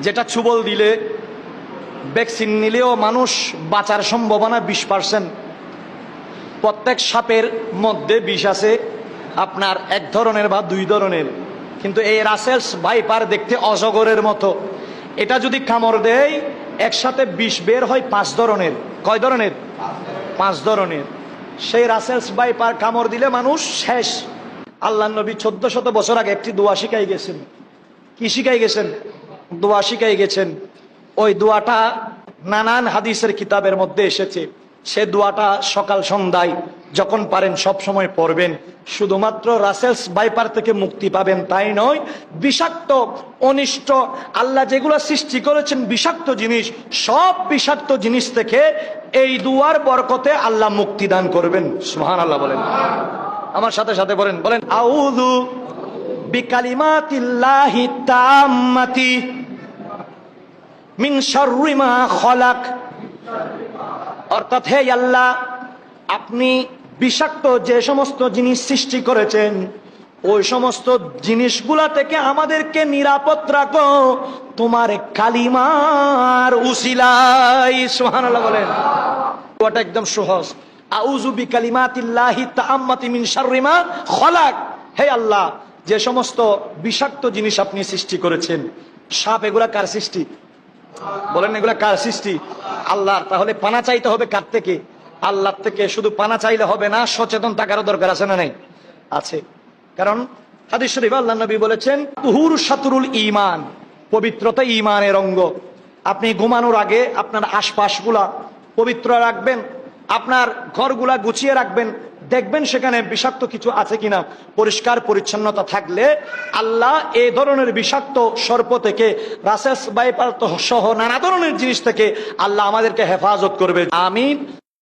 যেটা ছুবল দিলে ভ্যাকসিন নিলেও মানুষ বাঁচার সম্ভাবনা বিশ পার্সেন্ট। প্রত্যেক সাপের মধ্যে বিষ আছে, আপনার এক ধরনের বা দুই ধরনের। কিন্তু এই রাসেলস ভাইপার দেখতে অজগরের মতো। এটা যদি কামড় দেয়, একসাথে বিষ বের হয় পাঁচ ধরনের। কয় ধরনের? পাঁচ ধরনের। সেই রাসেলস ভাইপার কামড় দিলে মানুষ শেষ। আল্লাহ নবী চোদ্দ শত বছর আগে একটি দোয়া শিখাই গেছেন। কি শিখাই গেছেন? দোয়া শিখাই গেছেন। ওই দোয়াটা নানান হাদিসের কিতাবের মধ্যে এসেছে। সে দোয়াটা সকাল সন্ধ্যায় যখন পারেন সব সময় পড়বেন। শুধুমাত্র রাসেলস বাইপার থেকে মুক্তি পাবেন তাই নয়, বিষাক্ত, অনিষ্ট, আল্লাহ যেগুলো সৃষ্টি করেছেন বিষাক্ত জিনিস, সব বিষাক্ত জিনিস থেকে এই দুয়ার বরকতে আল্লাহ মুক্তি দান করবেন। সুহান আল্লাহ বলেন। আমার সাথে সাথে বলেন বলেন, আউযু বিকালিমাতিল্লাহি তাম্মাতি মিন শাররি মা খলাক। অর্থাৎ হে আল্লাহ, আপনি বিষাক্ত যে সমস্ত জিনিস সৃষ্টি করেছেন, ওই সমস্ত জিনিসগুলা থেকে আমাদেরকে নিরাপদ রাখো। তোমার কালিমার উসিলাই সুবহানাল্লাহ বলেন। ওটা একদম সহজ। আউযু বিকালিমাতিল্লাহি তাআম্মাতি মিন শাররি মা খলাক। হে আল্লাহ, যে সমস্ত বিষাক্ত জিনিস আপনি সৃষ্টি করেছেন, সাপ এগুলা কার সৃষ্টি? বলেন এগুলা কার সৃষ্টি? আল্লাহর। তাহলে পানা চাইতে হবে কার থেকে? আল্লাহর থেকে। শুধু পানা চাইলে হবে না, সচেতন থাকারও দরকার আছে না নাই? আছে। কারণ হাদিস শরীফ আল্লাহ নবী বলেছেন, তুহুর সাতুরুল ঈমান পবিত্রতা ঈমানের অঙ্গ। আপনি ঘুমানোর আগে আপনার আশপাশগুলা পবিত্র রাখবেন, আপনার ঘরগুলা গুছিয়ে রাখবেন দেখবেন সেখানে বিষাক্ত কিছু আছে কিনা। পরিষ্কার, পরিচ্ছন্নতা থাকলে আল্লাহ এ ধরনের বিষাক্ত সর্প থেকে রাসেস বাইপার সহ নানা ধরনের জিনিস থেকে আল্লাহ আমাদেরকে হেফাজত করবে। আমিন।